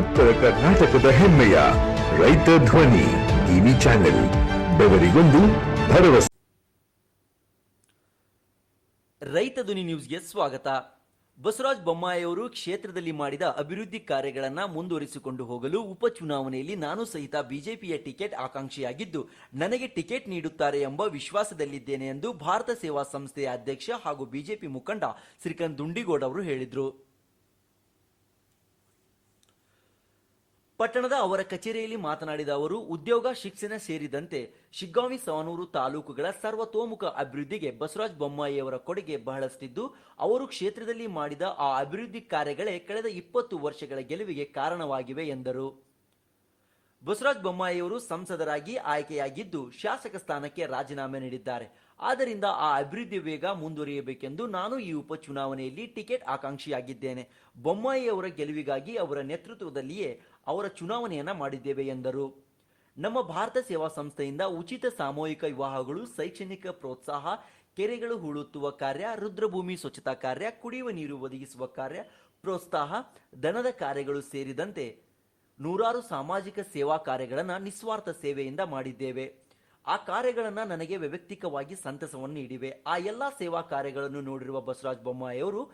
ಉತ್ತರ ಕರ್ನಾಟಕದ ಹೆಮ್ಮೆಯ ರೈತ ಧ್ವನಿ ಟಿವಿ ಚಾನೆಲ್, ಬೆವರಿಗೊಂದು ಭರವಸೆ. ರೈತ ಧ್ವನಿ ನ್ಯೂಸ್ಗೆ ಸ್ವಾಗತ. ಬಸವರಾಜ ಬೊಮ್ಮಾಯಿಯವರು ಕ್ಷೇತ್ರದಲ್ಲಿ ಮಾಡಿದ ಅಭಿವೃದ್ಧಿ ಕಾರ್ಯಗಳನ್ನು ಮುಂದುವರಿಸಿಕೊಂಡು ಹೋಗಲು ಉಪಚುನಾವಣೆಯಲ್ಲಿ ನಾನು ಸಹಿತ ಬಿಜೆಪಿಯ ಟಿಕೆಟ್ ಆಕಾಂಕ್ಷಿಯಾಗಿದ್ದು, ನನಗೆ ಟಿಕೆಟ್ ನೀಡುತ್ತಾರೆ ಎಂಬ ವಿಶ್ವಾಸದಲ್ಲಿದ್ದೇನೆ ಎಂದು ಭಾರತ ಸೇವಾ ಸಂಸ್ಥೆಯ ಅಧ್ಯಕ್ಷ ಹಾಗೂ ಬಿಜೆಪಿ ಮುಖಂಡ ಶ್ರೀಕಾಂತ್ ದುಂಡಿಗೌಡ ಅವರು ಹೇಳಿದರು. ಪಟ್ಟಣದ ಅವರ ಕಚೇರಿಯಲ್ಲಿ ಮಾತನಾಡಿದ ಅವರು, ಉದ್ಯೋಗ, ಶಿಕ್ಷಣ ಸೇರಿದಂತೆ ಶಿಗ್ಗಾಂವಿ ಸವನೂರು ತಾಲೂಕುಗಳ ಸರ್ವತೋಮುಖ ಅಭಿವೃದ್ಧಿಗೆ ಬಸವರಾಜ ಬೊಮ್ಮಾಯಿಯವರ ಕೊಡುಗೆ ಬಹಳಷ್ಟಿದ್ದು, ಅವರು ಕ್ಷೇತ್ರದಲ್ಲಿ ಮಾಡಿದ ಆ ಅಭಿವೃದ್ಧಿ ಕಾರ್ಯಗಳೇ ಕಳೆದ ಇಪ್ಪತ್ತು ವರ್ಷಗಳ ಗೆಲುವಿಗೆ ಕಾರಣವಾಗಿವೆ ಎಂದರು. ಬಸವರಾಜ ಬೊಮ್ಮಾಯಿಯವರು ಸಂಸದರಾಗಿ ಆಯ್ಕೆಯಾಗಿದ್ದು, ಶಾಸಕ ಸ್ಥಾನಕ್ಕೆ ರಾಜೀನಾಮೆ ನೀಡಿದ್ದಾರೆ. ಆದ್ದರಿಂದ ಆ ಅಭಿವೃದ್ಧಿ ವೇಗ ಮುಂದುವರಿಯಬೇಕೆಂದು ನಾನು ಈ ಉಪಚುನಾವಣೆಯಲ್ಲಿ ಟಿಕೆಟ್ ಆಕಾಂಕ್ಷಿಯಾಗಿದ್ದೇನೆ. ಬೊಮ್ಮಾಯಿ ಅವರ ಗೆಲುವಿಗಾಗಿ ಅವರ ನೇತೃತ್ವದಲ್ಲಿಯೇ ಅವರ ಚುನಾವಣೆಯನ್ನ ಮಾಡಿದ್ದೇವೆ ಎಂದರು. ನಮ್ಮ ಭಾರತ ಸೇವಾ ಸಂಸ್ಥೆಯಿಂದ ಉಚಿತ ಸಾಮೂಹಿಕ ವಿವಾಹಗಳು, ಶೈಕ್ಷಣಿಕ ಪ್ರೋತ್ಸಾಹ, ಕೆರೆಗಳು ಹೂಳುತ್ತುವ ಕಾರ್ಯ, ರುದ್ರಭೂಮಿ ಸ್ವಚ್ಛತಾ ಕಾರ್ಯ, ಕುಡಿಯುವ ನೀರು ಒದಗಿಸುವ ಕಾರ್ಯ, ಪ್ರೋತ್ಸಾಹ ದನದ ಕಾರ್ಯಗಳು ಸೇರಿದಂತೆ ನೂರಾರು ಸಾಮಾಜಿಕ ಸೇವಾ ಕಾರ್ಯಗಳನ್ನು ನಿಸ್ವಾರ್ಥ ಸೇವೆಯಿಂದ ಮಾಡಿದ್ದೇವೆ. ಆ ಕಾರ್ಯಗಳನ್ನು ನನಗೆ ವೈಯಕ್ತಿಕವಾಗಿ ಸಂತಸವನ್ನು ನೀಡಿವೆ. ಆ ಎಲ್ಲ ಸೇವಾ ಕಾರ್ಯಗಳನ್ನು ನೋಡಿರುವ ಬಸವರಾಜ ಬೊಮ್ಮಾಯಿಯವರು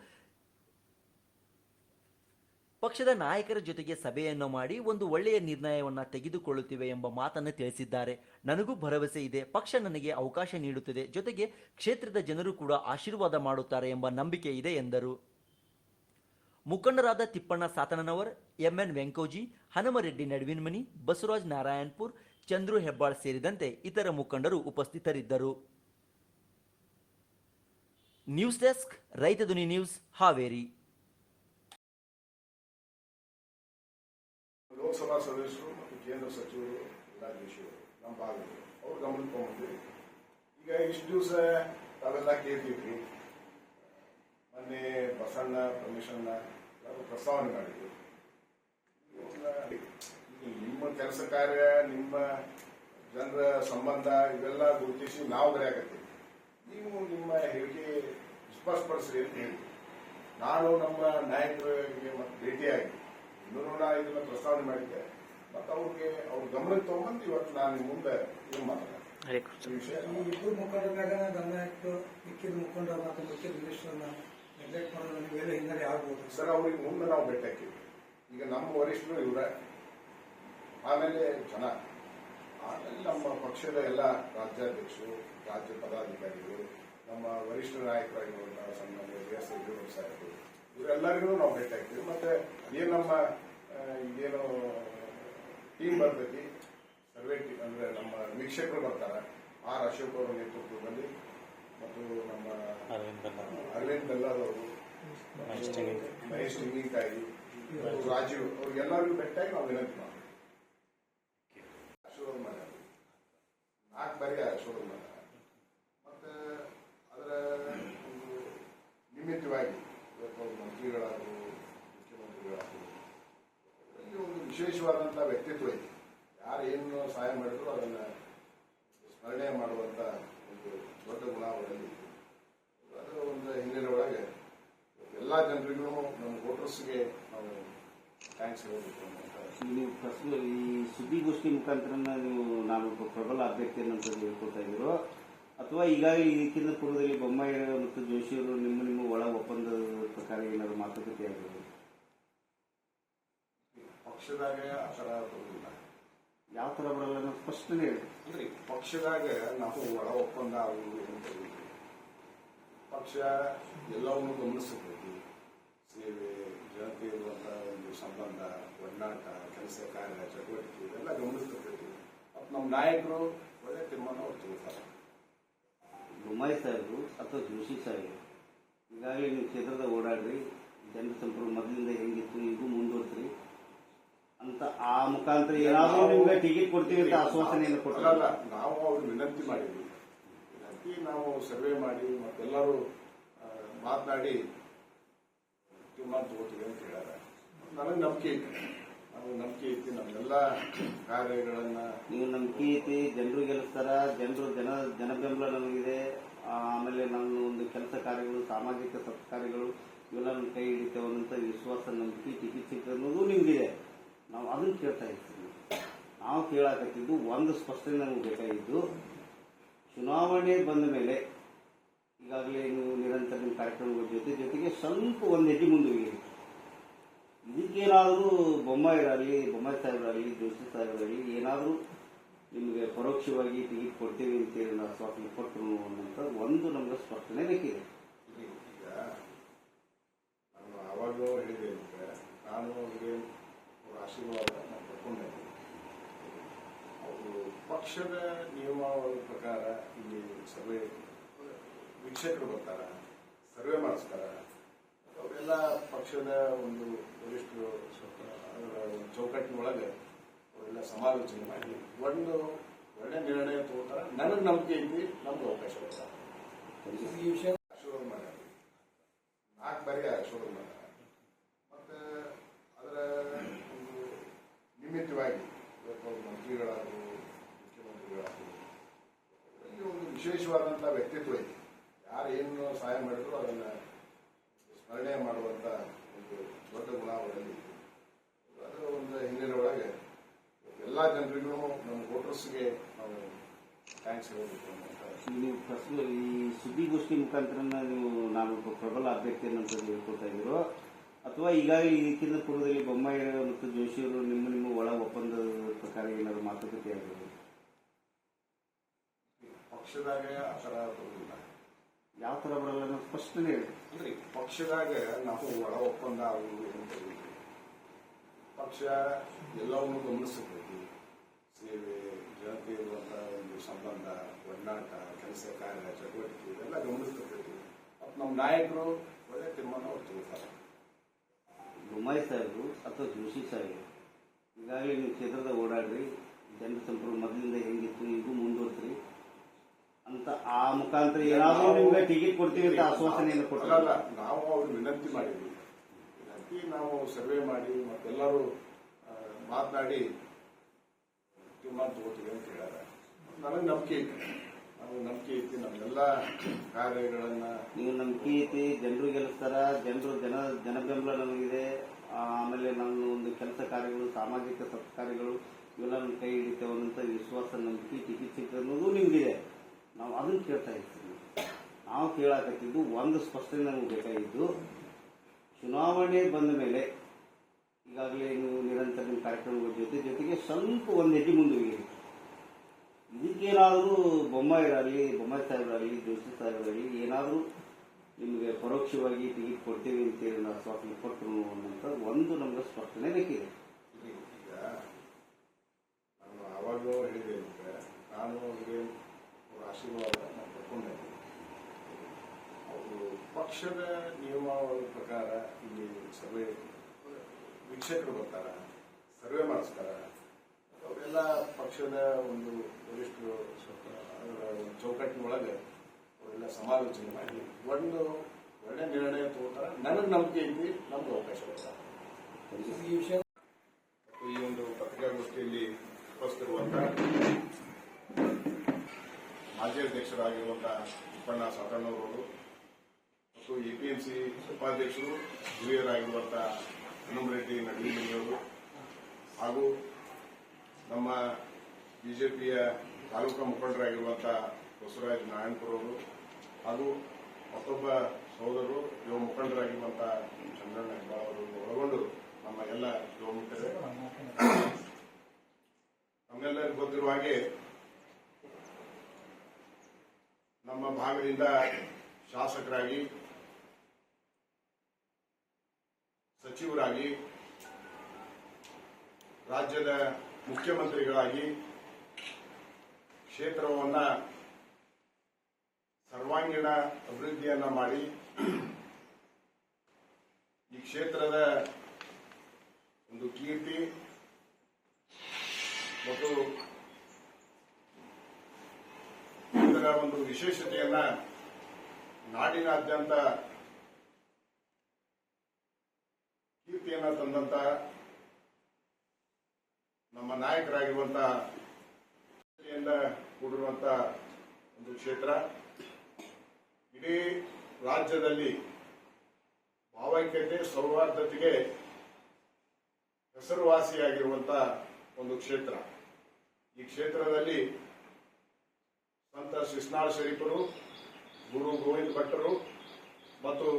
ಪಕ್ಷದ ನಾಯಕರ ಜೊತೆಗೆ ಸಭೆಯನ್ನು ಮಾಡಿ ಒಂದು ಒಳ್ಳೆಯ ನಿರ್ಣಯವನ್ನು ತೆಗೆದುಕೊಳ್ಳುತ್ತಿವೆ ಎಂಬ ಮಾತನ್ನು ತಿಳಿಸಿದ್ದಾರೆ. ನನಗೂ ಭರವಸೆ ಇದೆ. ಪಕ್ಷ ನನಗೆ ಅವಕಾಶ ನೀಡುತ್ತದೆ. ಜೊತೆಗೆ ಕ್ಷೇತ್ರದ ಜನರು ಕೂಡ ಆಶೀರ್ವಾದ ಮಾಡುತ್ತಾರೆ ಎಂಬ ನಂಬಿಕೆ ಇದೆ ಎಂದರು. ಮುಖಂಡರಾದ ತಿಪ್ಪಣ್ಣ ಸಾತನನವರ್, ಎಂಎನ್ ವೆಂಕೋಜಿ, ಹನುಮರೆಡ್ಡಿ ನಡುವಿನಮನಿ, ಬಸವರಾಜ್ ನಾರಾಯಣಪುರ್ ಚಂದ್ರು ಹೆಬ್ಬಾಳ್ ಸೇರಿದಂತೆ ಇತರ ಮುಖಂಡರು ಉಪಸ್ಥಿತರಿದ್ದರು. ನ್ಯೂಸ್ ಡೆಸ್ಕ್, ರೈತ ಧ್ವನಿ ನ್ಯೂಸ್, ಹಾವೇರಿ. ಲೋಕಸಭಾ ಸದಸ್ಯರು ಮತ್ತು ಕೇಂದ್ರ ಸಚಿವರು ರಾಜ್ಯಸಭೆಯವರು ನಮ್ಮ ಭಾಗದಲ್ಲಿ ಅವ್ರು ಗಮನಕ್ಕೆ ತಗೊಂಡ್ವಿ ಈಗ ಇಷ್ಟು ದಿವಸ ತಾವೆಲ್ಲ ಕೇಳ್ತಿದ್ವಿ ಮೊನ್ನೆ ಬಸಣ್ಣ ಪರಮೇಶಣ್ಣ ಪ್ರಸ್ತಾವನೆ ಈ ನಿಮ್ಮ ಕೆಲಸ ಕಾರ್ಯ ನಿಮ್ಮ ಜನರ ಸಂಬಂಧ ಇವೆಲ್ಲ ಗುರುತಿಸಿ ನಾವು ಬರೆಯಾಗತ್ತೀವಿ ನೀವು ನಿಮ್ಮ ಹೇಳಿಕೆ ಸ್ಪಷ್ಟಪಡಿಸ್ರಿ ಅಂತ ಹೇಳಿ. ನಾನು ನಮ್ಮ ನಾಯಕರಿಗೆ ಮತ್ತೆ ಭೇಟಿಯಾಗಿ ಇನ್ನೂ ನಾ ಇದನ್ನ ಪ್ರಸ್ತಾವನೆ ಮಾಡಿದ್ದೆ. ಮತ್ತು ಅವ್ರಿಗೆ ಅವ್ರ ಗಮನಕ್ಕೆ ತಗೊಂಡು ಇವತ್ತು ನಾನು ನಿಮ್ಮ ಮುಂದೆ ಏನು ಮಾತಾಡ ಈ ವಿಷಯ ಈ ಇಬ್ಬರು ಮುಖಂಡರ ಮ್ಯಾಗ ಗಮನ ಇಟ್ಟು ಮಿಕ್ಕಿದ ಮುಖಂಡರ ಮತ್ತು ಮಿಕ್ಕಿದ ಮಿನಿಸ್ಟರ್ನ ನೆಗ್ಲೆಕ್ಟ್ ಮಾಡೋದು ನೀವೆಲ್ಲ ಹಿನ್ನೆಲೆ ಆಗ್ಬೋದು. ಸರ್ ಅವ್ರಿಗೆ ಮುಂದೆ ನಾವು ಭೇಟಿ ಹಾಕಿವಿ ಈಗ ನಮ್ಮ ವರಿಷ್ಠರು ಇವರ. ಆಮೇಲೆ ಜನ. ಆಮೇಲೆ ನಮ್ಮ ಪಕ್ಷದ ಎಲ್ಲ ರಾಜ್ಯಾಧ್ಯಕ್ಷರು ರಾಜ್ಯ ಪದಾಧಿಕಾರಿಗಳು ನಮ್ಮ ವರಿಷ್ಠ ನಾಯಕರಾಗಿರುವಂತಹ ಸನ್ಮಾನ್ಯ ಡಿ ಎಸ್ ಯಡಿಯೂರಪ್ಪ ಸಾಹೇಬರು ಇವರೆಲ್ಲರಿಗೂ ನಾವು ಭೇಟಿ ಹಾಕ್ತೀವಿ ಮತ್ತೆ ಏನ್ ನಮ್ಮ ಏನು ಟೀಮ್ ಬರ್ತೈತಿ ಸರ್ವೆ ಟೀಮ್ ಅಂದ್ರೆ ನಮ್ಮ ವೀಕ್ಷಕರು ಬರ್ತಾರೆ. ಆರ್ ಅಶೋಕ್ ಅವರ ನೇತೃತ್ವದಲ್ಲಿ ಮತ್ತು ನಮ್ಮ ಅರವಿಂದ್ ಬೆಲ್ಲಾರ್ ಅವರು. ಮಹೇಶ್ ತೆಂಗಿನಕಾಯಿ ರಾಜೀವ್ ಅವ್ರಿಗೆಲ್ಲರಿಗೂ ಭೇಟಿಯಾಗಿ ನಾವು ವಿನಂತಿ ಮಾಡ್ತೀವಿ. ಶೋಧ ಮಾಡ್ಯಾರ ನಾಲ್ಕು ಬಾರಿ ಶೋರೂಮ್ ಮಾಡ್ಯಾರ ಮತ್ತೆ ಅದರ ಒಂದು ನಿಮಿತ್ತವಾಗಿ ಇವತ್ತು ಮಂತ್ರಿಗಳಾದರು ಮುಖ್ಯಮಂತ್ರಿಗಳಾದರು ಒಂದು ವಿಶೇಷವಾದಂಥ ವ್ಯಕ್ತಿತ್ವ ಇದೆ. ಯಾರು ಏನು ಸಹಾಯ ಮಾಡಿದ್ರು ಅದನ್ನ ಸ್ಮರಣೆ ಮಾಡುವಂತ ಒಂದು ದೊಡ್ಡ ಗುಣ ಅವರಲ್ಲಿ ಇತ್ತು. ಅದರ ಒಂದು ಹಿನ್ನೆಲೆ ಒಳಗೆ ಎಲ್ಲಾ ಜನರಿಗೂ ನಮ್ಮ ವೋಟರ್ಸ್ಗೆ ನಾವು ಥ್ಯಾಂಕ್ಸ್ ಹೇಳಬೇಕು ಅನ್ನುವಂಥ ನೀವು ಫಸ್ಟ್ ಈ ಸುದ್ದಿಗೋಷ್ಠಿ ಮುಖಾಂತರ ನೀವು ನಾನು ಪ್ರಬಲ ಅಭ್ಯರ್ಥಿ ಅಂತ ಹೇಳ್ಕೊಳ್ತಾ ಇದ್ದೀರೋ ಅಥವಾ ಈಗಾಗಲೇ ಇದಕ್ಕಿಂತ ಪೂರ್ವದಲ್ಲಿ ಬೊಮ್ಮಾಯಿ ಮತ್ತು ಜೋಶಿಯವರು ನಿಮ್ಮ ನಿಮ್ಮ ಒಳ ಒಪ್ಪಂದದ ಪ್ರಕಾರ ಏನಾದರೂ ಮಾತುಕತೆ ಆಗಿರ್ಬೋದು ಪಕ್ಷದಾಗ ಆ ಥರ ಬರೋದಿಲ್ಲ ಯಾವ ಥರ ಬರಲ್ಲ ಅನ್ನೋದು ಸ್ಪಷ್ಟನೆ ಹೇಳಿ. ಅಂದ್ರೆ ಪಕ್ಷದಾಗ ನಾವು ಒಳ ಒಪ್ಪಂದ ಆಗುವುದು ಅಂತ. ಪಕ್ಷ ಎಲ್ಲವನ್ನು ಗಮನಿಸಬೇಕು. ಸೇವೆ ಜನತೆ ಇರುವಂತಹ ಸಂಬಂಧ ಒಡನಾಟ ಕೆಲಸ ಕಾರ್ಯ ಚಟುವಟಿಕೆ ಇವೆಲ್ಲ ಗಮನಿಸಬೇಕು ಮತ್ತು ನಮ್ಮ ನಾಯಕರು ಒಳ್ಳೆ ತೀರ್ಮಾನ ಅವ್ರು ತಗೋತಾರೆ ಬೊಮ್ಮಾಯಿ ಸಾಹೇಬರು ಅಥವಾ ಜೋಶಿ ಸಾಹೇಬರು. ಈಗಾಗಲೇ ನೀವು ಕ್ಷೇತ್ರದ ಓಡಾಡ್ರಿ ಜನರ ಸಂಪರ್ಕ ಮೊದಲಿಂದ ಹೆಂಗಿತ್ತು ಈಗೂ ಮುಂದುವರ್ಸ್ರಿ ಅಂತ ಆ ಮುಖಾಂತರ ಏನಾದರೂ ನಿಮಗೆ ಟಿಕೆಟ್ ಕೊಡ್ತೀವಿ ಅಂತ ಆಶ್ವಾಸನೆಯನ್ನು ಕೊಟ್ಟಲ್ಲ ನಾವು ಅವ್ರಿಗೆ ವಿನಂತಿ ಮಾಡಿದ್ವಿ ವಿನಂತಿ ನಾವು ಸರ್ವೆ ಮಾಡಿ ಮತ್ತೆಲ್ಲರೂ ಮಾತನಾಡಿ ತೀರ್ಮಾನ ತಗೋತೀವಿ ಅಂತ ಹೇಳ್ಯಾರ. ನನಗೆ ನಂಬಿಕೆ ಐತಿ. ನಮಗೆ ನಂಬಿಕೆ ಐತಿ. ನಮ್ಮೆಲ್ಲ ಕಾರ್ಯಗಳನ್ನ ನೀವು ನಂಬಿಕೆ ಐತಿ. ಜನರು ಗೆಲ್ಲಿಸ್ತಾರ. ಜನರು ಜನ, ಜನಬೆಂಬಲ ನಮಗಿದೆ. ಆಮೇಲೆ ನನ್ನ ಒಂದು ಕೆಲಸ ಕಾರ್ಯಗಳು, ಸಾಮಾಜಿಕ ಸತ್ಕಾರ್ಯಗಳು ಇವೆಲ್ಲ ನನ್ನ ಕೈ ಹಿಡಿತೇವೆ ಅನ್ನೋಂಥ ವಿಶ್ವಾಸ, ನಂಬಿಕೆ ಚಿಕಿತ್ಸೆ ಅನ್ನೋದು ನಿಮ್ಗಿದೆ. ಅದನ್ನು ಕೇಳ್ತಾ ಇರ್ತೀವಿ. ನಾವು ಕೇಳಾಕತ್ತಿದ್ದು ಒಂದು ಸ್ಪಷ್ಟನೆ ನಮಗೆ ಬೇಕಾಗಿದ್ದು, ಚುನಾವಣೆ ಬಂದ ಮೇಲೆ ಈಗಾಗಲೇ ನೀವು ನಿರಂತರ ನಿಮ್ಮ ಕಾರ್ಯಕ್ರಮಗಳ ಜೊತೆ ಜೊತೆಗೆ ಸ್ವಲ್ಪ ಒಂದು ಹೆಜ್ಜೆ ಮುಂದುವರಿಯಿರಿ ಇದಕ್ಕೇನಾದರೂ ಬೊಮ್ಮಾಯಿರಾಗಲಿ ಬೊಮ್ಮಾಯಿ ಸಾಹೇಬರಾಗಲಿ, ಜೋಶಿ ಸಾಹೇಬರಾಗಲಿ, ಏನಾದರೂ ನಿಮಗೆ ಪರೋಕ್ಷವಾಗಿ ಟಿಕೆಟ್ ಕೊಡ್ತೀವಿ ಅಂತೇಳಿ ನಾವು ಸ್ವಾತಂತ್ರ್ಯ ಕೊಟ್ಟರು ಅನ್ನೋಂಥ ಒಂದು ನಮಗೆ ಸ್ಪಷ್ಟನೆ ಬೇಕಿದೆ. ನಾನು ಅವರಿಗೆ ಆಶೀರ್ವಾದ ಅವರು ಪಕ್ಷದ ನಿಯಮಾವಳಿ ಪ್ರಕಾರ ಇಲ್ಲಿ ಸರ್ವೆ ವೀಕ್ಷಕರು ಬರ್ತಾರ, ಸರ್ವೆ ಮಾಡಿಸ್ತಾರ. ಅವರೆಲ್ಲ ಪಕ್ಷದ ಒಂದು ವರಿಷ್ಠರು ಚೌಕಟ್ಟಿನೊಳಗೆ ಅವರೆಲ್ಲ ಸಮಾಲೋಚನೆ ಮಾಡಿ, ಒಂದು ಒಳ್ಳೆ ನಿರ್ಣಯ ತಗೋತಾರೆ. ನನಗೆ ನಂಬಿಕೆ ಐತಿ ನಮ್ಗೆ ಅವಕಾಶ ಕೊಡ್ತಾರೆ. ಈ ವಿಷಯ ಆಶೀರ್ವಾದ ಮಾಡ್ಯಾರ ನಾಲ್ಕು ಬಾರಿ ಆಶೀರ್ವಾದ ಮಾಡ್ಯಾರ ಮತ್ತೆ ಅದರ ಒಂದು ನಿಮಿತ್ತವಾಗಿ ಇವತ್ತು ಅವ್ರು ಮಂತ್ರಿಗಳಾದರು ಮುಖ್ಯಮಂತ್ರಿಗಳಾದರು ಅವರಲ್ಲಿ ಒಂದು ವಿಶೇಷವಾದಂಥ ವ್ಯಕ್ತಿತ್ವ ಐತಿ ಯಾರು ಏನು ಸಹಾಯ ಮಾಡಿದ್ರು ಅದನ್ನ ಸ್ಮರಣೆ ಮಾಡುವಂಥ ಒಂದು ದೊಡ್ಡ ಗುಣ ಅವರಲ್ಲಿ ಇದೆ. ಅದರ ಒಂದು ಹಿನ್ನೆಲೆ ಒಳಗೆ ಎಲ್ಲ ಜನರಿಗೂ ವೋಟರ್ಸ್ಗೆ ನಾವು ಥ್ಯಾಂಕ್ಸ್ ಹೇಳಬೇಕು ನೀವು ಫಸ್ಟ್ ಈ ಸುದ್ದಿಗೋಷ್ಠಿ ಮುಖಾಂತರ ನೀವು ನಾನು ಪ್ರಬಲ ಅಭ್ಯರ್ಥಿ ಅಂತ ಹೇಳ್ಕೊತಾ ಇದ್ದೀರೋ ಅಥವಾ ಈಗಾಗಲೇ ಇದಕ್ಕಿಂತ ಪೂರ್ವದಲ್ಲಿ ಬೊಮ್ಮಾಯಿ ಮತ್ತು ಜೋಶಿಯವರು ನಿಮ್ಮ ನಿಮ್ಮ ಒಳ ಒಪ್ಪಂದದ ಪ್ರಕಾರ ಏನಾದರೂ ಮಾತುಕತೆ ಆಗಿದೆ ಪಕ್ಷದಾಗ ಆ ಥರ ಬರೋದಿಲ್ಲ. ಯಾವ ಥರ ಬರಲ್ಲ ಅನ್ನೋದು ಸ್ಪಷ್ಟನೆ ಹೇಳಿ. ಅಂದ್ರೆ ಪಕ್ಷದಾಗ ನಾವು ಒಳ ಒಪ್ಪಂದ ಆಗುವುದು ಅಂತ ಪಕ್ಷ ಎಲ್ಲವನ್ನೂ ಗಮನಿಸಬೇಕು. ಸೇವೆ ಜನತೆ ಇರುವಂತಹ ಒಂದು ಸಂಬಂಧ ಒಡನಾಟ ಕೆಲಸ ಕಾರ್ಯ ಚಟುವಟಿಕೆ ಇವೆಲ್ಲ ಗಮನಿಸ್ತಿರ್ತೀವಿ ಮತ್ತು ನಮ್ಮ ನಾಯಕರು ಒಳ್ಳೆ ತೀರ್ಮಾನ ಅವ್ರು ತಗೋತಾರೆ. ಬೊಮ್ಮಾಯಿ ಸಾಹೇಬರು ಅಥವಾ ಜೋಶಿ ಸಾಹೇಬರು ಈಗಾಗಲೇ ನೀವು ಕ್ಷೇತ್ರದ ಓಡಾಡ್ರಿ ಜನರ ಸಂಪರ್ಕ ಮೊದಲಿಂದ ಹೆಂಗಿತ್ತು ಈಗೂ ಮುಂದುವರ್ಸ್ರಿ ಅಂತ ಆ ಮುಖಾಂತರ ಏನಾದರೂ ನಿಮ್ಗೆ ಟಿಕೆಟ್ ಕೊಡ್ತೀವಿ ಅಂತ ಆಶ್ವಾಸನೆಯನ್ನು ಕೊಟ್ಟಲ್ಲ ನಾವು ಅವ್ರಿಗೆ ವಿನಂತಿ ಮಾಡಿದ್ವಿ. ವಿನಂತಿ ನಾವು ಸರ್ವೆ ಮಾಡಿ ಮತ್ತೆಲ್ಲರೂ ಮಾತನಾಡಿ ತೀರ್ಮಾನ ತಗೋತೀವಿ ಅಂತ ಹೇಳ್ಯಾರ ನನಗೆ ನಂಬಿಕೆ ಐತಿ. ನಮಗೆ ನಂಬಿಕೆ ಐತಿ. ನಮ್ಮೆಲ್ಲ ಕಾರ್ಯಗಳನ್ನ ನೀವು ನಂಬಿಕೆ ಐತಿ. ಜನರು ಗೆಲ್ಲಿಸ್ತಾರ. ಜನರು ಜನ ಜನ ಬೆಂಬಲ ನಮಗಿದೆ. ಆಮೇಲೆ ನನ್ನ ಒಂದು ಕೆಲಸ ಕಾರ್ಯಗಳು ಸಾಮಾಜಿಕ ಸತ್ಕಾರ್ಯಗಳು ಇವೆಲ್ಲ ನಮ್ಮ ಕೈ ಹಿಡಿತೇವೆ ಅನ್ನೋಂಥ ವಿಶ್ವಾಸ ನಂಬಿಕೆ ಚಿಕಿತ್ಸೆ ಅನ್ನೋದು ನಿಮಗಿದೆ. ನಾವು ಅದನ್ನು ಕೇಳ್ತಾ ಇರ್ತೀವಿ. ನಾವು ಕೇಳಾಕತ್ತಿದ್ದು ಒಂದು ಸ್ಪಷ್ಟನೆ ನಮಗೆ ಬೇಕಾಗಿದ್ದು ಚುನಾವಣೆ ಬಂದ ಮೇಲೆ ಈಗಾಗಲೇ ನೀವು ನಿರಂತರ ನಿಮ್ಮ ಕಾರ್ಯಕ್ರಮಗಳ ಜೊತೆ ಜೊತೆಗೆ ಸ್ವಲ್ಪ ಒಂದು ಹೆಜ್ಜೆ ಮುಂದುವರಿಯಿರಿ ಇದಕ್ಕೇನಾದರೂ ಬೊಮ್ಮಾಯಿರಾಗಲಿ ಬೊಮ್ಮಾಯಿ ಸಾಹೇಬರಾಗಲಿ, ಜೋಶಿ ಸಾಹೇಬರಾಗಲಿ ಏನಾದರೂ ನಿಮಗೆ ಪರೋಕ್ಷವಾಗಿ ಟಿಕೆಟ್ ಕೊಡ್ತೀವಿ ಅಂತೇಳಿ ನಾವು ಸ್ವಾತಂತ್ರ್ಯ ಕೊಟ್ಟರು ಅನ್ನೋಂಥ ಒಂದು ನಮಗೆ ಸ್ಪಷ್ಟನೆ ಬೇಕಿದೆ. ನಾನು ಅವರಿಗೆ ಅವ್ರ ಆಶೀರ್ವಾದ ಅವರು ಪಕ್ಷದ ನಿಯಮಾವಳಿ ಪ್ರಕಾರ ಇಲ್ಲಿ ಸಭೆ ವೀಕ್ಷಕರು ಬರ್ತಾರ ಸರ್ವೆ ಮಾಡಿಸ್ತಾರ. ಅವರೆಲ್ಲ ಪಕ್ಷದ ಒಂದು ವರಿಷ್ಠರು ಸ್ವಲ್ಪ ಚೌಕಟ್ಟಿನೊಳಗೆ ಅವರೆಲ್ಲ ಸಮಾಲೋಚನೆ ಮಾಡಿ, ಒಂದು ಒಳ್ಳೆ ನಿರ್ಣಯ ತಗೋತಾರ. ನನಗೆ ನಂಬಿಕೆ ಐತಿ, ನಮ್ಗೆ ಅವಕಾಶ ಕೊಡ್ತಾರೆ. ಈ ವಿಷಯ ಈ ಒಂದು ಪತ್ರಿಕಾಗೋಷ್ಠಿಯಲ್ಲಿ ಉಪಸ್ಥಿತಿರುವಂತಹ ಮಾಜಿ ಅಧ್ಯಕ್ಷರಾಗಿರುವಂತಹ ಉಪ್ಪಣ್ಣ ಸಾತಣ್ಣವರು ಮತ್ತು ಎಪಿಎಂಸಿ ಉಪಾಧ್ಯಕ್ಷರು ಹಿರಿಯರಾಗಿರುವಂತಹ ಹನುಮರೆಡ್ಡಿ ನಡೀಮನಿಯವರು ಹಾಗೂ ನಮ್ಮ ಬಿಜೆಪಿಯ ತಾಲೂಕು ಮುಖಂಡರಾಗಿರುವಂತಹ ಬಸವರಾಜ್ ನಾರಾಯಣಪುರ ಅವರು ಹಾಗೂ ಮತ್ತೊಬ್ಬ ಸಹೋದರರು ಯುವ ಮುಖಂಡರಾಗಿರುವಂತಹ ಚಂದ್ರಣ್ಣ ಅವರನ್ನು ಒಳಗೊಂಡು ನಮ್ಮ ಎಲ್ಲ ಯುವ ಮುಖ್ಯರು ನಮ್ಮೆಲ್ಲರಿಗೂ ಗೊತ್ತಿರುವ ಹಾಗೆ ನಮ್ಮ ಭಾಗದಿಂದ ಶಾಸಕರಾಗಿ ಸಚಿವರಾಗಿ, ರಾಜ್ಯದ ಮುಖ್ಯಮಂತ್ರಿಗಳಾಗಿ ಕ್ಷೇತ್ರವನ್ನ ಸರ್ವಾಂಗೀಣ ಅಭಿವೃದ್ಧಿಯನ್ನ ಮಾಡಿ, ಈ ಕ್ಷೇತ್ರದ ಒಂದು ಕೀರ್ತಿ ಮತ್ತು ಇದರ ಒಂದು ವಿಶೇಷತೆಯನ್ನ ನಾಡಿನಾದ್ಯಂತ ಕೀರ್ತಿಯನ್ನ ತಂದಂತ ನಮ್ಮ ನಾಯಕರಾಗಿರುವಂತಹ ಕೂಡಿರುವಂತ ಒಂದು ಕ್ಷೇತ್ರ. ಇಡೀ ರಾಜ್ಯದಲ್ಲಿ ಭಾವೈಕ್ಯತೆ, ಸೌಹಾರ್ದತೆಗೆ ಹೆಸರುವಾಸಿಯಾಗಿರುವಂತ ಒಂದು ಕ್ಷೇತ್ರ. ಈ ಕ್ಷೇತ್ರದಲ್ಲಿ ಸಂತ ಶಿಸ್ನಾಳ್ ಶರೀಫರು, ಗುರು ಗೋವಿಂದ ಭಟ್ಟರು ಮತ್ತು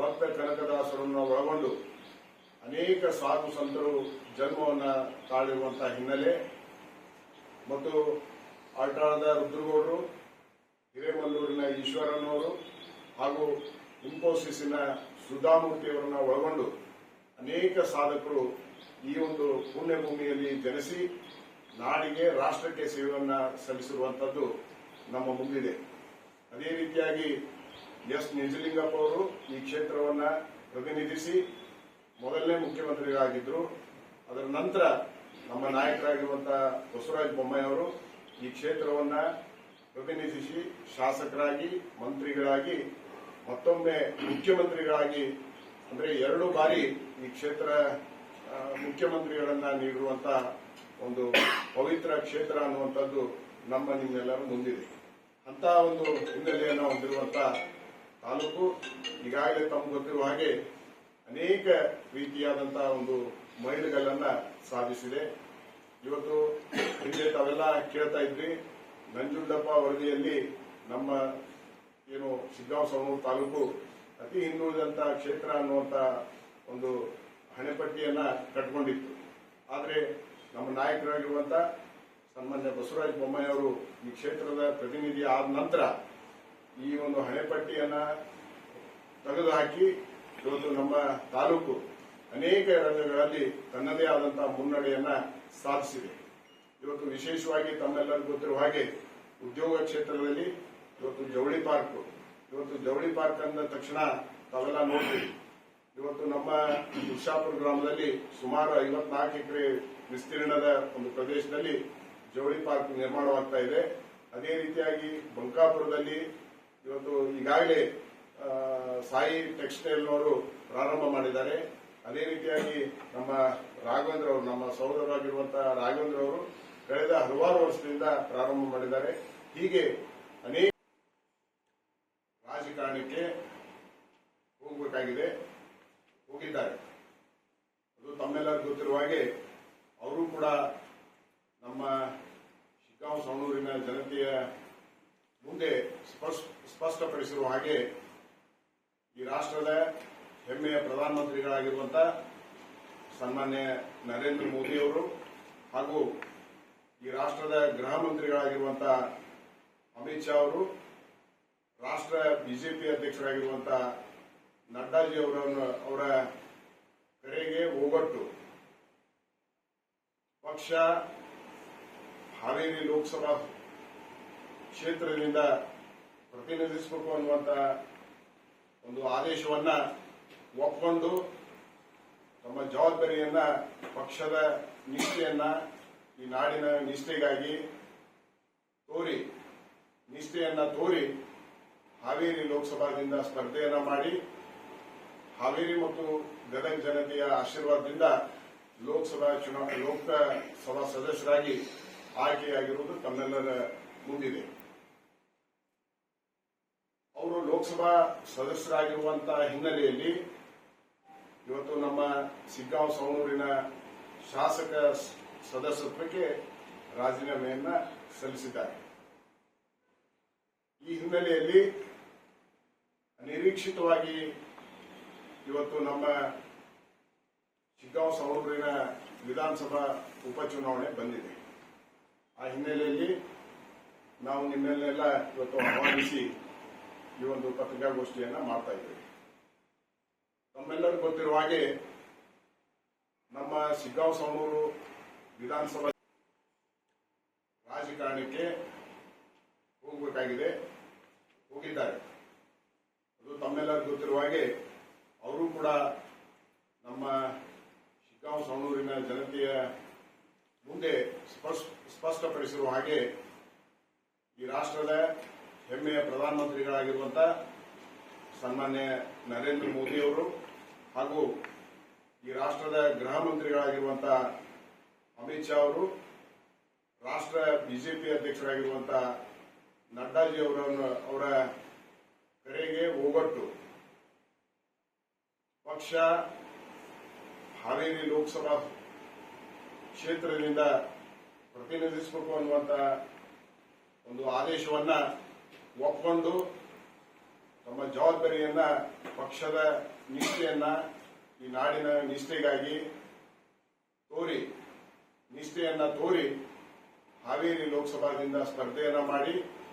ಭಕ್ತ ಕನಕದಾಸರನ್ನು ಒಳಗೊಂಡು ಅನೇಕ ಸಾಧು ಸಂತರು ಜನ್ಮವನ್ನು ತಾಳಿರುವಂತಹ ಹಿನ್ನೆಲೆ ಮತ್ತು ಆಟಾಳದ ರುದ್ರಗೌಡರು, ಹಿರೇಮಲ್ಲೂರಿನ ಈಶ್ವರನವರು ಹಾಗೂ ಇನ್ಫೋಸಿಸ್ನ ಸುಧಾಮೂರ್ತಿಯವರನ್ನು ಒಳಗೊಂಡು ಅನೇಕ ಸಾಧಕರು ಈ ಒಂದು ಪುಣ್ಯಭೂಮಿಯಲ್ಲಿ ಜನಿಸಿ ನಾಡಿಗೆ ರಾಷ್ಟ್ರಕ್ಕೆ ಸೇವೆಯನ್ನು ಸಲ್ಲಿಸಿರುವಂತದ್ದು ನಮ್ಮ ಮುಂದಿದೆ. ಅದೇ ರೀತಿಯಾಗಿ ಎಸ್ ನಿಜಲಿಂಗಪ್ಪ ಅವರು ಈ ಕ್ಷೇತ್ರವನ್ನ ಪ್ರತಿನಿಧಿಸಿ ಮೊದಲನೇ ಮುಖ್ಯಮಂತ್ರಿಗಳಾಗಿದ್ರು, ಅದರ ನಂತರ ನಮ್ಮ ನಾಯಕರಾಗಿರುವಂತಹ ಬಸವರಾಜ ಬೊಮ್ಮಾಯಿ ಅವರು ಈ ಕ್ಷೇತ್ರವನ್ನ ಪ್ರತಿನಿಧಿಸಿ ಶಾಸಕರಾಗಿ, ಮಂತ್ರಿಗಳಾಗಿ, ಮತ್ತೊಮ್ಮೆ ಮುಖ್ಯಮಂತ್ರಿಗಳಾಗಿ, ಅಂದ್ರೆ ಎರಡು ಬಾರಿ ಈ ಕ್ಷೇತ್ರ ಮುಖ್ಯಮಂತ್ರಿಗಳನ್ನ ನೀಡಿರುವಂತ ಒಂದು ಪವಿತ್ರ ಕ್ಷೇತ್ರ ಅನ್ನುವಂಥದ್ದು ನಮ್ಮ ನಿಮ್ಮೆಲ್ಲರ ಮುಂದಿದೆ. ಅಂತ ಒಂದು ಹಿನ್ನೆಲೆಯನ್ನು ಹೊಂದಿರುವಂಥ ತಾಲೂಕು, ಈಗಾಗಲೇ ತಮ್ಗೆ ಗೊತ್ತಿರುವ ಹಾಗೆ ಅನೇಕ ರೀತಿಯಾದಂತಹ ಒಂದು ಮೈಲುಗಲ್ಲನ್ನ ಸಾಧಿಸಿದೆ. ಇವತ್ತು ಹಿಂದೆ ತಾವೆಲ್ಲ ಕೇಳ್ತಾ ಇದ್ವಿ ನಂಜುಂಡಪ್ಪ ವರದಿಯಲ್ಲಿ ನಮ್ಮ ಏನು ಶಿಗ್ಗಾಂವ್ ಸವಣೂರು ತಾಲೂಕು ಅತಿ ಹಿಂದುಳಿದಂತ ಕ್ಷೇತ್ರ ಅನ್ನುವಂತ ಒಂದು ಹಣೆಪಟ್ಟಿಯನ್ನ ಕಟ್ಕೊಂಡಿತ್ತು. ಆದ್ರೆ ನಮ್ಮ ನಾಯಕರಾಗಿರುವಂತ ಸನ್ಮಾನ್ಯ ಬಸವರಾಜ ಬೊಮ್ಮಾಯಿ ಅವರು ಈ ಕ್ಷೇತ್ರದ ಪ್ರತಿನಿಧಿ ಆದ ನಂತರ ಈ ಒಂದು ಹಣೆಪಟ್ಟಿಯನ್ನ ತೆಗೆದುಹಾಕಿ ಇವತ್ತು ನಮ್ಮ ತಾಲೂಕು ಅನೇಕ ರಂಗಗಳಲ್ಲಿ ತನ್ನದೇ ಆದಂತಹ ಮುನ್ನಡೆಯನ್ನ ಸಾಧಿಸಿದೆ. ಇವತ್ತು ವಿಶೇಷವಾಗಿ ತಮ್ಮೆಲ್ಲರಿಗೂ ಗೊತ್ತಿರುವ ಹಾಗೆ ಉದ್ಯೋಗ ಕ್ಷೇತ್ರದಲ್ಲಿ ಇವತ್ತು ಜವಳಿ ಪಾರ್ಕ್, ಇವತ್ತು ಜವಳಿ ಪಾರ್ಕ್ ಅಂದ ತಕ್ಷಣ ತಾವೆಲ್ಲ ನೋಡ್ತೀವಿ ಇವತ್ತು ನಮ್ಮ ಉಷಾಪುರ ಗ್ರಾಮದಲ್ಲಿ ಸುಮಾರು ಐವತ್ನಾಲ್ಕು ಎಕರೆ ವಿಸ್ತೀರ್ಣದ ಒಂದು ಪ್ರದೇಶದಲ್ಲಿ ಜವಳಿ ಪಾರ್ಕ್ ನಿರ್ಮಾಣವಾಗ್ತಾ ಇದೆ. ಅದೇ ರೀತಿಯಾಗಿ ಬಂಕಾಪುರದಲ್ಲಿ ಇವತ್ತು ಈಗಾಗಲೇ ಸಾಯಿ ಟೆಕ್ಸ್ಟೈಲ್ನವರು ಪ್ರಾರಂಭ ಮಾಡಿದ್ದಾರೆ. ಅದೇ ರೀತಿಯಾಗಿ ನಮ್ಮ ರಾಘವೇಂದ್ರ ಅವರು, ನಮ್ಮ ಸಹೋದರರಾಗಿರುವಂತಹ ರಾಘವೇಂದ್ರ ಅವರು ಕಳೆದ ಹಲವಾರು ವರ್ಷದಿಂದ ಪ್ರಾರಂಭ ಮಾಡಿದ್ದಾರೆ. ಹೀಗೆ ಅನೇಕ ರಾಜಕಾರಣಕ್ಕೆ ಹೋಗಬೇಕಾಗಿದೆ, ಹೋಗಿದ್ದಾರೆ. ಅದು ತಮ್ಮೆಲ್ಲರಿಗೂ ಗೊತ್ತಿರುವ ಹಾಗೆ ಅವರು ಕೂಡ ನಮ್ಮ ಶಿಗ್ಗಾಂವ್, ಸವಣೂರಿನ ಜನತೆಯ ಮುಂದೆ ಸ್ಪಷ್ಟ- ಸ್ಪಷ್ಟಪಡಿಸಿರುವ ಹಾಗೆ ಈ ರಾಷ್ಟ್ರದ ಹೆಮ್ಮೆಯ ಪ್ರಧಾನಮಂತ್ರಿಗಳಾಗಿರುವಂತಹ ಸನ್ಮಾನ್ಯ ನರೇಂದ್ರ ಮೋದಿಯವರು ಹಾಗೂ ಈ ರಾಷ್ಟ್ರದ ಗೃಹ ಮಂತ್ರಿಗಳಾಗಿರುವಂತಹ ಅಮಿತ್ ಶಾ ಅವರು, ರಾಷ್ಟ್ರ ಬಿಜೆಪಿ ಅಧ್ಯಕ್ಷರಾಗಿರುವಂತಹ ನಡ್ಡಾಜಿ ಅವರನ್ನು, ಅವರ ಕರೆಗೆ ಒಗ್ಗಟ್ಟು ಪಕ್ಷ ಹಾವೇರಿ ಲೋಕಸಭಾ ಕ್ಷೇತ್ರದಿಂದ ಪ್ರತಿನಿಧಿಸಬೇಕು ಅನ್ನುವಂತ ಒಂದು ಆದೇಶವನ್ನ ಒಪ್ಪಿಕೊಂಡು ತಮ್ಮ ಜವಾಬ್ದಾರಿಯನ್ನ, ಪಕ್ಷದ ನಿಷ್ಠೆಯನ್ನ, ಈ ನಾಡಿನ ನಿಷ್ಠೆಗಾಗಿ ತೋರಿ, ನಿಷ್ಠೆಯನ್ನ ತೋರಿ ಹಾವೇರಿ ಲೋಕಸಭಾದಿಂದ ಸ್ಪರ್ಧೆಯನ್ನ ಮಾಡಿ, ಹಾವೇರಿ ಮತ್ತು ಗದಗ ಜನತೆಯ ಆಶೀರ್ವಾದದಿಂದ ಲೋಕಸಭಾ ಚುನಾವಣೆ ಲೋಕಸಭಾ ಸದಸ್ಯರಾಗಿ ಆಯ್ಕೆಯಾಗಿರುವುದು ತಮ್ಮೆಲ್ಲರ ಮುಂದಿದೆ ಅವರು ಲೋಕಸಭಾ ಸದಸ್ಯರಾಗಿರುವಂತಹ ಹಿನ್ನೆಲೆಯಲ್ಲಿ ಇವತ್ತು ನಮ್ಮ ಸಿಗ್ಗಾಂವ್ ಸವಣೂರಿನ ಶಾಸಕ ಸದಸ್ಯತ್ವಕ್ಕೆ ರಾಜೀನಾಮೆಯನ್ನ ಸಲ್ಲಿಸಿದ್ದಾರೆ. ಈ ಹಿನ್ನೆಲೆಯಲ್ಲಿ ನಿರೀಕ್ಷಿತವಾಗಿ ಇವತ್ತು ನಮ್ಮ ಸಿಗ್ಗಾಂವ್ ಸವಣೂರಿನ ವಿಧಾನಸಭಾ ಉಪಚುನಾವಣೆ ಬಂದಿದೆ. ಆ ಹಿನ್ನೆಲೆಯಲ್ಲಿ ನಾವು ನಿಮ್ಮೆಲ್ಲ ಇವತ್ತು ಆಹ್ವಾನಿಸಿ ಈ ಒಂದು ಪತ್ರಿಕಾಗೋಷ್ಠಿಯನ್ನ ಮಾಡ್ತಾ ಇದ್ದೇವೆ. ತಮ್ಮೆಲ್ಲರಿಗೂ ಗೊತ್ತಿರುವ ಹಾಗೆ ನಮ್ಮ ಶಿಗ್ಗಾಂವ್ ಸವಣೂರು ವಿಧಾನಸಭಾ ರಾಜಕಾರಣಕ್ಕೆ ಹೋಗಬೇಕಾಗಿದೆ, ಹೋಗಿದ್ದಾರೆ. ಅದು ತಮ್ಮೆಲ್ಲರಿಗೂ ಗೊತ್ತಿರುವ ಹಾಗೆ ಅವರು ಕೂಡ ನಮ್ಮ ಶಿಗ್ಗಾಂವ್ ಸವಣೂರಿನ ಜನತೆಯ ಮುಂದೆ ಸ್ಪಷ್ಟ- ಸ್ಪಷ್ಟಪಡಿಸಿರುವ ಹಾಗೆ ಈ ರಾಷ್ಟ್ರದ ಹೆಮ್ಮೆಯ ಪ್ರಧಾನಮಂತ್ರಿಗಳಾಗಿರುವಂಥ ಸನ್ಮಾನ್ಯ ನರೇಂದ್ರ ಮೋದಿಯವರು ಹಾಗೂ ಈ ರಾಷ್ಟ್ರದ ಗೃಹ ಮಂತ್ರಿಗಳಾಗಿರುವಂಥ ಅಮಿತ್ ಶಾ ಅವರು, ರಾಷ್ಟ್ರ ಬಿಜೆಪಿ ಅಧ್ಯಕ್ಷರಾಗಿರುವಂತ ನಡ್ಡಾಜಿ ಅವರನ್ನು, ಅವರ ಕರೆಗೆ ಒಗ್ಗಟ್ಟು ಪಕ್ಷ ಹಾವೇರಿ ಲೋಕಸಭಾ ಕ್ಷೇತ್ರದಿಂದ ಪ್ರತಿನಿಧಿಸಬೇಕು ಅನ್ನುವಂತ ಒಂದು ಆದೇಶವನ್ನ ಒಪ್ಕೊಂಡು ತಮ್ಮ ಜವಾಬ್ದಾರಿಯನ್ನ, ಪಕ್ಷದ ನಿಷ್ಠೆಯನ್ನ, ಈ ನಾಡಿನ ನಿಷ್ಠೆಗಾಗಿ ತೋರಿ, ನಿಷ್ಠೆಯನ್ನ ತೋರಿ ಹಾವೇರಿ ಲೋಕಸಭಾದಿಂದ ಸ್ಪರ್ಧೆಯನ್ನ ಮಾಡಿ